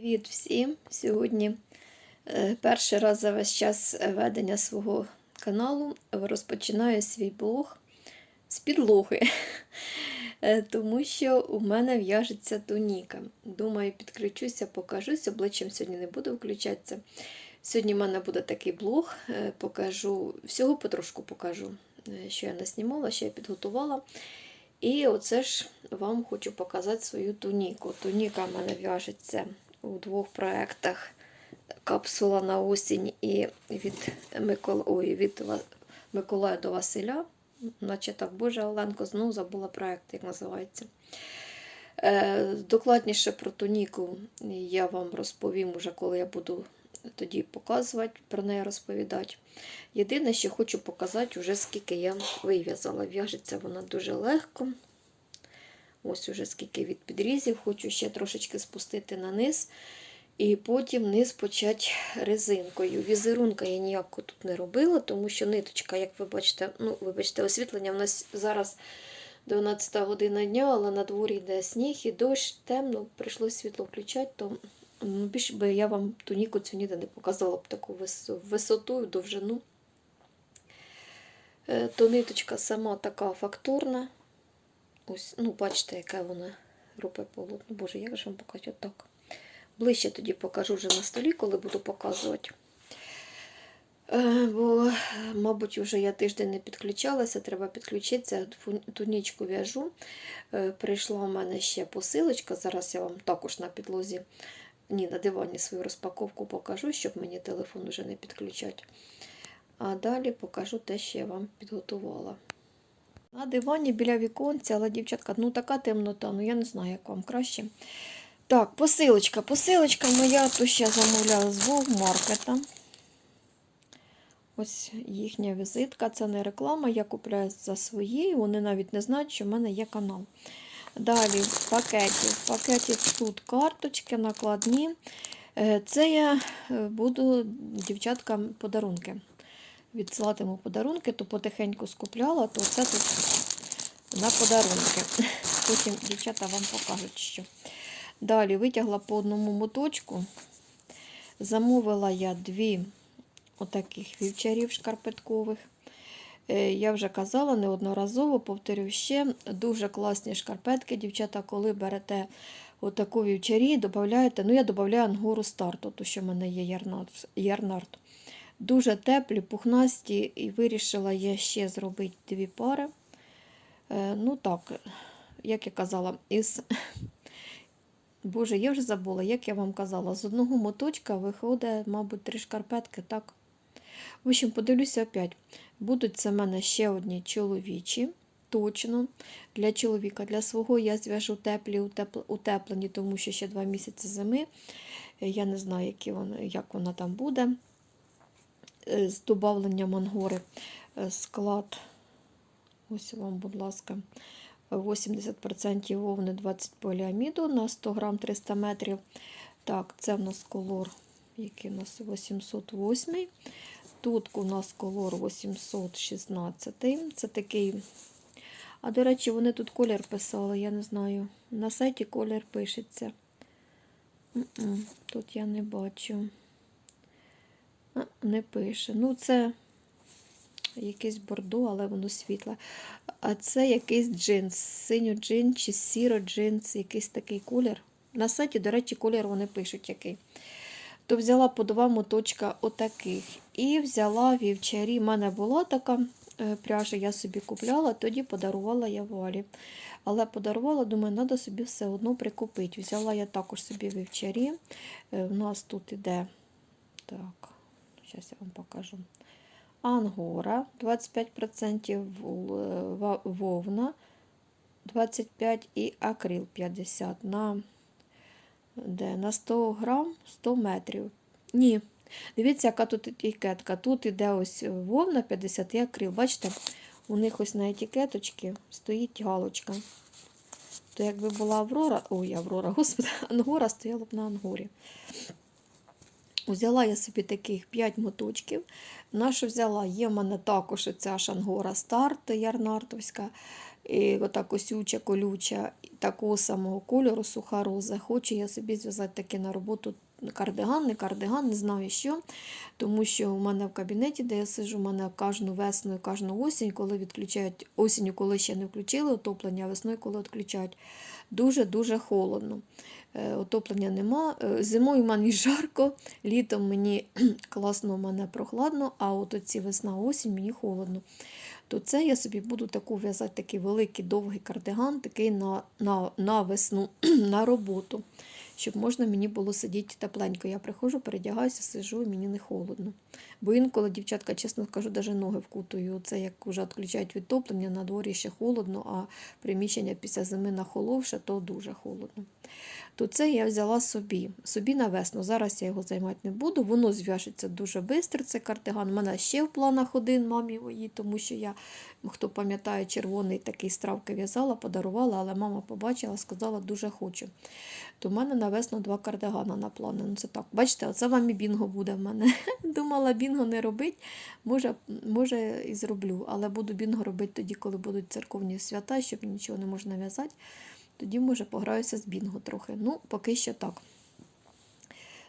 Привіт всім! Сьогодні е, перший раз за весь час ведення свого каналу розпочинаю свій блог з підлоги, Е, тому що у мене в'яжеться туніка. Думаю, підключуся, покажусь. Обличчям сьогодні не буду включатися. Сьогодні в мене буде такий блог, е, покажу, всього потрошку покажу, е, що я наснімала, що я підготувала. І оце ж вам хочу показати свою туніку. Туніка в мене в'яжеться у двох проєктах. Капсула на осінь і від, Микола... Ой, від Миколая до Василя. Наче так, Боже, Оленко, знову забула проєкт, як називається. Е, докладніше про туніку я вам розповім уже, коли я буду тоді показувати, про неї розповідати. Єдине, що хочу показати, вже скільки я вив'язала. В'яжеться вона дуже легко. Ось уже скільки від підрізів, хочу ще трошечки спустити на низ. І потім низ почати резинкою. Візерунка я ніяко тут не робила, тому що ниточка, як ви бачите, ну, вибачте, освітлення в нас зараз 12 година дня, але на дворі йде сніг і дощ, темно, прийшлося світло включати, то ну, більше би я вам туніку цю ніде не показала б таку висо- висоту довжину. Е, То ниточка сама така фактурна. Ось, ну, бачите, яке вона робить полотно. Боже, як же вам показати отак. Ближче тоді покажу вже на столі, коли буду показувати. Е, Бо, мабуть, вже я тиждень не підключалася, треба підключитися. Тунічку в'яжу. Е, Прийшла у мене ще посилочка. Зараз я вам також на підлозі, ні, на дивані свою розпаковку покажу, щоб мені телефон вже не підключати. А далі покажу те, що я вам підготувала. На дивані біля віконця, але, дівчатка, ну така темнота, ну я не знаю, як вам краще. Так, посилочка. Посилочка моя, то ще замовляла з Вовмаркета. Ось їхня візитка, це не реклама, я купляю за свої, вони навіть не знають, що в мене є канал. Далі в пакеті. В пакеті тут карточки, накладні. Е, Це я е, буду дівчаткам подарунки. Відсилатиму подарунки, то потихеньку скупляла, то це тут на подарунки. Потім дівчата вам покажуть, що. Далі витягла по одному моточку. Замовила я дві отаких вівчарів шкарпеткових. Е, Я вже казала неодноразово, повторю ще, дуже класні шкарпетки, дівчата, коли берете отаку вівчарі, додаєте, ну я додаю ангору старту, то що в мене є ярнард. ярнард. Дуже теплі, пухнасті, і вирішила я ще зробити дві пари. Е, Ну так, як я казала, із Боже, я вже забула, як я вам казала, з одного моточка виходить, мабуть, три шкарпетки, так? В общем, подивлюся опять. Будуть це в мене ще одні чоловічі, точно. Для чоловіка, для свого я зв'яжу теплі, утеплені, тому що ще два місяці зими. Е, Я не знаю, які вона, як вона там буде. Е, З додавленням ангори Е, склад. Ось вам, будь ласка. 80% вовни 20 поліаміду на 100 грам 300 метрів. Так, це в нас колор, який у нас 808. Тут у нас колор 816. Це такий. А, до речі, вони тут колір писали, я не знаю. На сайті колір пишеться. Тут я не бачу. Не пише. Ну, це якесь бордо, але воно світле. А це якийсь джинс, синьо джин чи сіро джинс, якийсь такий колір. На сайті, до речі, колір вони пишуть який. То взяла по два моточка отаких. І взяла вівчарі. У мене була така е, пряжа, я собі купляла, тоді подарувала я валі. Але подарувала, думаю, треба собі все одно прикупити. Взяла я також собі вівчарі. Е, У нас тут іде. Так, зараз я вам покажу. Ангора 25% вол- е, ва- вовна 25 і акрил 50 на, де, на 100 грам 100 метрів. Ні. Дивіться, яка тут етикетка. Тут іде ось вовна 50 і акрил. Бачите, у них ось на етикеточці стоїть галочка. То якби була Аврора, ой, Аврора, господи, Ангора стояла б на Ангорі. Взяла я собі таких 5 моточків. Нашу взяла, є в мене також ця шангора старт ярнартовська. І ота косюча, колюча, такого самого кольору, суха роза. Хочу я собі зв'язати таки на роботу кардиган, не кардиган, не знаю що. Тому що у мене в кабінеті, де я сижу, у мене кожну весну і кожну осінь, коли відключають осінню, коли ще не включили отоплення, а весною, коли відключають, дуже-дуже холодно. Е, Отоплення нема. Е, Зимою в мене жарко, літом мені класно, мене прохладно, а от оці весна, осінь мені холодно. То це я собі буду таку в'язати такий великий довгий кардиган, такий на, на, на весну, на роботу, щоб можна мені було сидіти тепленько. Я приходжу, передягаюся, сижу і мені не холодно. Бо інколи, дівчатка, чесно скажу, навіть ноги вкутую. Це як вже відключають відтоплення, на дворі ще холодно, а приміщення після зими нахоловше, то дуже холодно. То це я взяла собі, собі на весну. Зараз я його займати не буду. Воно зв'яжеться дуже швидко, цей кардиган. У мене ще в планах один мамі моїй, тому що я, хто пам'ятає, червоний такий стравки в'язала, подарувала, але мама побачила, сказала, дуже хочу. То в мене на весну два кардигана на плани. Ну це так. Бачите, оце вам і бінго буде в мене. Думала, бінго не робить. Може, може і зроблю, але буду бінго робити тоді, коли будуть церковні свята, щоб нічого не можна в'язати. Тоді, може, пограюся з бінго трохи. Ну, поки що так.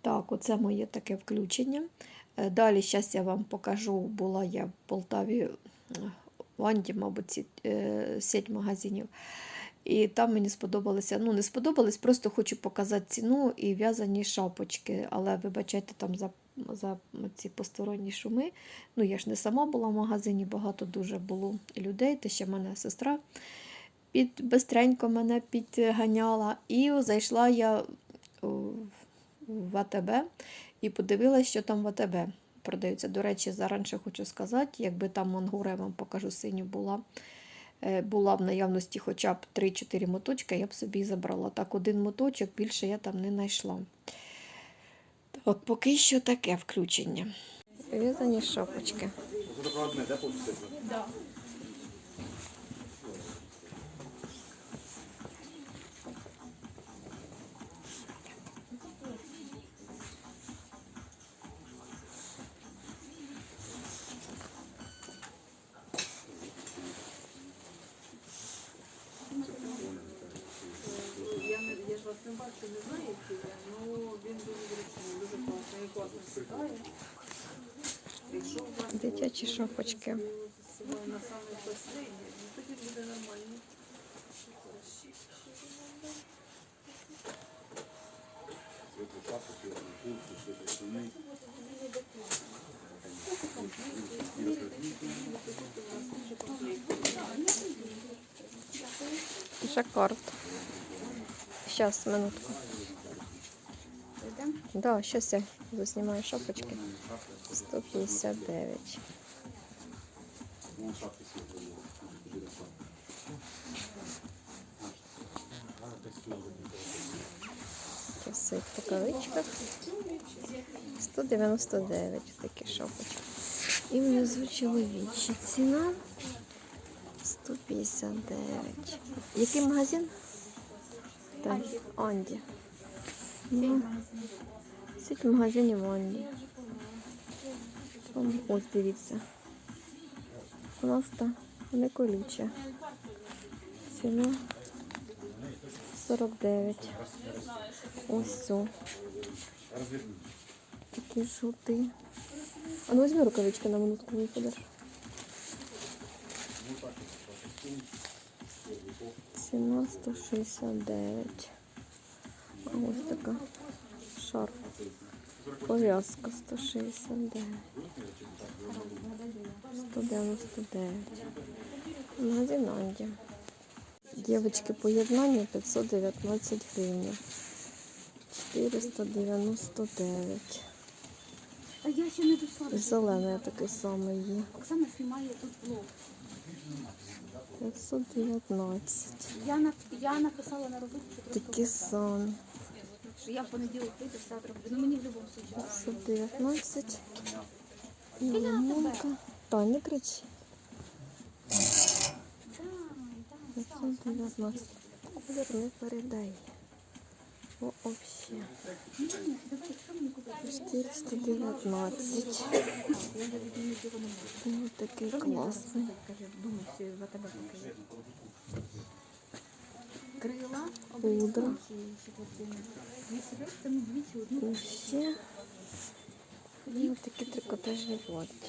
Так, оце моє таке включення. Е, Далі, зараз я вам покажу, була я в Полтаві в Анді, мабуть, е, сеть магазинів. І там мені сподобалося, ну не сподобалось, просто хочу показати ціну і в'язані шапочки. Але вибачайте там за, за ці посторонні шуми. Ну, я ж не сама була в магазині, багато дуже було людей, та ще мене сестра під бистренько мене підганяла. І зайшла я в АТБ і подивилася, що там в АТБ продаються. До речі, заранше хочу сказати, якби там мангура, я вам покажу синю була. е, Була в наявності хоча б 3-4 моточки, я б собі забрала. Так, один моточок більше я там не знайшла. Так, поки що таке включення. В'язані шапочки. Бачу, не знаю, який я, ну він дуже зручний, дуже класний, і класно сідає. Якщо у вас Дитячі шапочки. на самий последній, ну тоді буде нормально. Шапки, штани. Жаккард. Сейчас, минутку. Да, сейчас я заснімаю шапочки. 159. Вон шапки світло є. Дуже Часи в рукавичках. 199 такі шапочки. І внизу чоловічі. Ціна 159. Який магазин? Так, Анді. Ну, Сіть магазинів Анді. Там, Ось дивіться. Просто не колюче. Ціна 49. Ось все. Такі жовті. А ну візьми рукавички на минутку виходиш. Ціна 169. А ось така шарф. Пов'язка 169. 199. Магазин Анді. Девочки, поєднання 519 гривень. 499. А я ще не дійшла. Зелений такий самий є. Оксана знімає тут влог. 519. Я, на, я написала на роботу, що сон. Такі самі. що я в понеділок вийду, в завтра буду. Ну мені в будь-якому случаю. 519. І лимонка. Та, не кричи. Да, да. 519. Колір не передає. О, вообще. Ні, давай, що мені купити? 419. Я навіть не цього не можу. Ось такий класний. Скажи, думаю, що в тебе покажи. Крила, Пудра. Вісерек, там двічі одну. І ще ну, такі трикотажні плаття.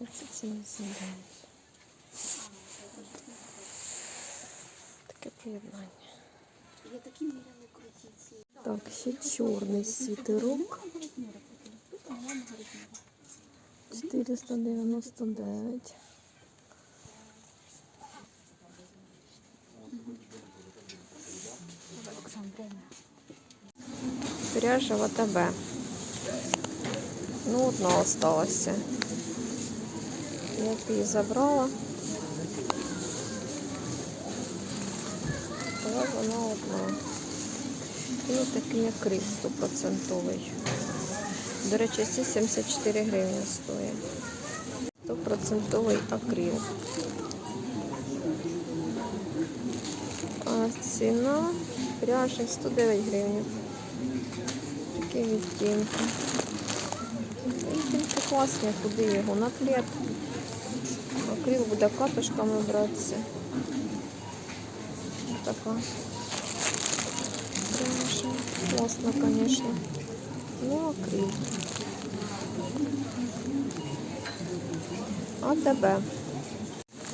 Оце ці називають. Таке поєднання. Так, ще чорний світерок. Тут а мама гарантіра. 499. Оксан, время. Пряжа ВТБ. Ну, одна осталася. Я її забрала. Вона одна. І ось такий акрил стопроцентовий. До речі, ці 74 гривні стоїть. Стопроцентовий акрил. А ціна пряжі 109 гривень. Такі відтінки. Відтінки класні, куди його на плед. Акрил буде катушками братися. Така. Пряжа. Класно, звісно. Ну, акрил. А тебе?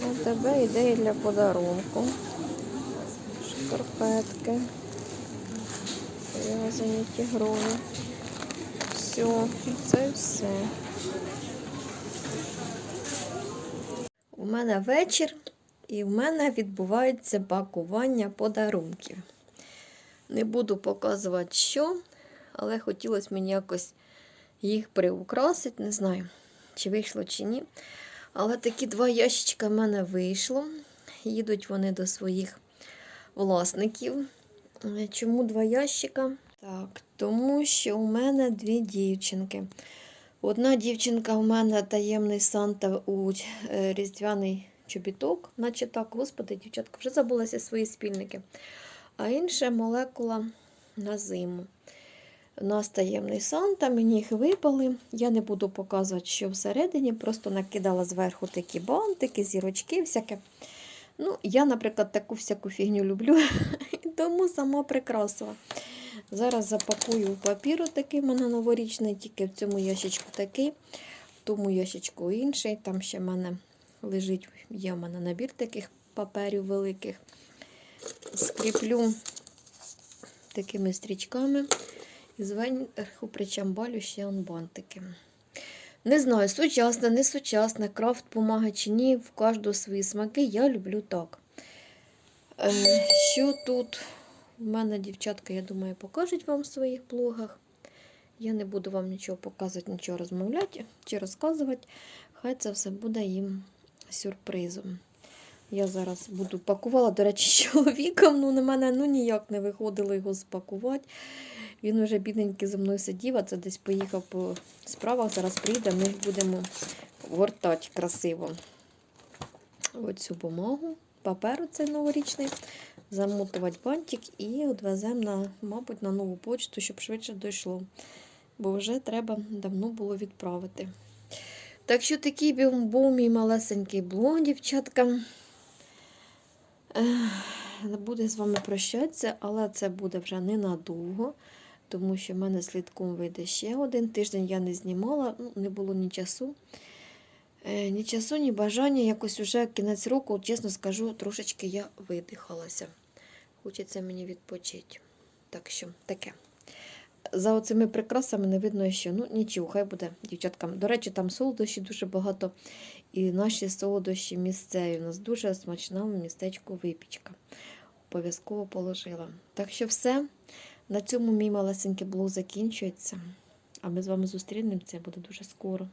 А тебе ідея для подарунку. Шкарпетки. В'язані тігрові. Все, це все. У мене вечір, і в мене відбувається пакування подарунків. Не буду показувати, що, але хотілося мені якось їх приукрасити. Не знаю, чи вийшло, чи ні. Але такі два ящичка в мене вийшло. Їдуть вони до своїх власників. Чому два ящика? Так, тому що у мене дві дівчинки. Одна дівчинка у мене таємний Санта у е, різдвяний чобіток, наче так, господи, дівчатка, вже забулася свої спільники. А інша молекула на зиму. У нас таємний Санта, мені їх випали. Я не буду показувати, що всередині, просто накидала зверху такі бантики, зірочки, всяке. Ну, я, наприклад, таку всяку фігню люблю, тому сама прикрасила. Зараз запакую в папір такий мене новорічний, тільки в цьому ящичку такий, в тому ящичку інший. Там ще в мене лежить, є в мене набір таких паперів великих. Скріплю такими стрічками і зверху причамбалю ще он бантики. Не знаю, сучасна, не сучасна, крафт бумага чи ні, в кожного свої смаки, я люблю так. Е, Що тут? У мене дівчатка, я думаю, покажуть вам в своїх блогах. Я не буду вам нічого показувати, нічого розмовляти чи розказувати. Хай це все буде їм сюрпризом. Я зараз буду пакувала, до речі, з чоловіком. Ну, на мене ну, ніяк не виходило його спакувати. Він вже бідненький за мною сидів, а це десь поїхав по справах. Зараз прийде, ми будемо гортати красиво оцю бумагу, папер цей новорічний, замотувати бантик і відвеземо, на, мабуть, на нову почту, щоб швидше дійшло. Бо вже треба давно було відправити. Так що такий був- мій малесенький блог, дівчатка. Буде з вами прощатися, але це буде вже ненадовго, тому що в мене слідком вийде ще один тиждень. Я не знімала, ну, не було ні часу. Е, ні часу, ні бажання. Якось уже кінець року, чесно скажу, трошечки я видихалася. Хочеться мені відпочити. Так що таке. За оцими прикрасами не видно, що ну нічого, хай буде дівчаткам. До речі, там солодощі дуже багато. І наші солодощі місцеві. У нас дуже смачна в містечку випічка. Обов'язково положила. Так що все. На цьому мій малесенький блог закінчується. А ми з вами зустрінемося буде дуже скоро.